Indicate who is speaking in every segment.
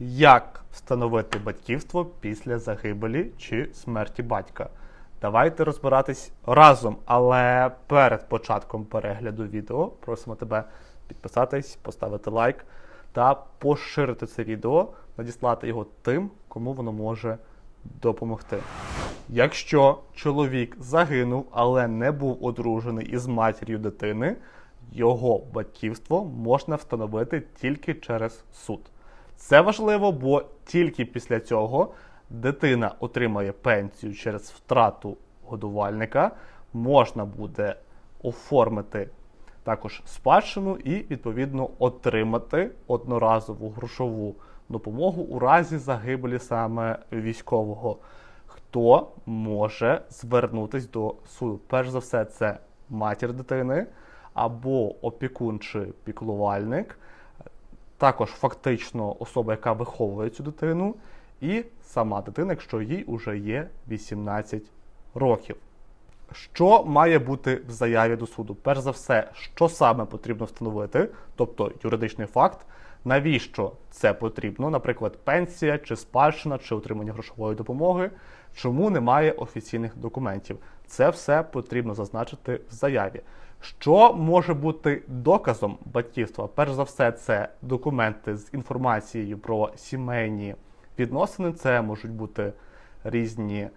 Speaker 1: Як встановити батьківство після загибелі чи смерті батька? Давайте розбиратись разом, але перед початком перегляду відео просимо тебе підписатись, поставити лайк та поширити це відео, надіслати його тим, кому воно може допомогти. Якщо чоловік загинув, але не був одружений із матір'ю дитини, його батьківство можна встановити тільки через суд. Це важливо, бо тільки після цього дитина отримає пенсію через втрату годувальника, можна буде оформити також спадщину і відповідно отримати одноразову грошову допомогу у разі загибелі саме військового. Хто може звернутись до суду? Перш за все, це матір дитини або опікун чи піклувальник, також фактично особа, яка виховує цю дитину, і сама дитина, якщо їй вже є 18 років. Що має бути в заяві до суду? Перш за все, що саме потрібно встановити, тобто юридичний факт, навіщо це потрібно, наприклад, пенсія чи спадщина, чи отримання грошової допомоги, чому немає офіційних документів. Це все потрібно зазначити в заяві. Що може бути доказом батьківства? Перш за все, це документи з інформацією про сімейні відносини. Це можуть бути різні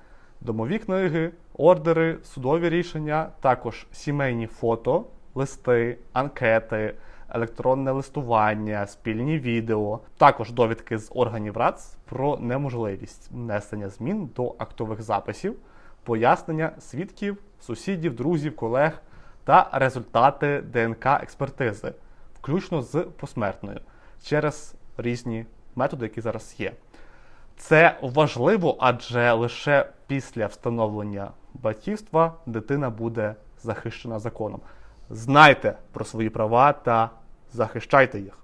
Speaker 1: домові книги, ордери, судові рішення, також сімейні фото, листи, анкети, електронне листування, спільні відео, також довідки з органів РАЦ про неможливість внесення змін до актових записів, пояснення свідків, сусідів, друзів, колег та результати ДНК експертизи, включно з посмертною, через різні методи, які зараз є. Це важливо, адже лише після встановлення батьківства дитина буде захищена законом. Знайте про свої права та захищайте їх.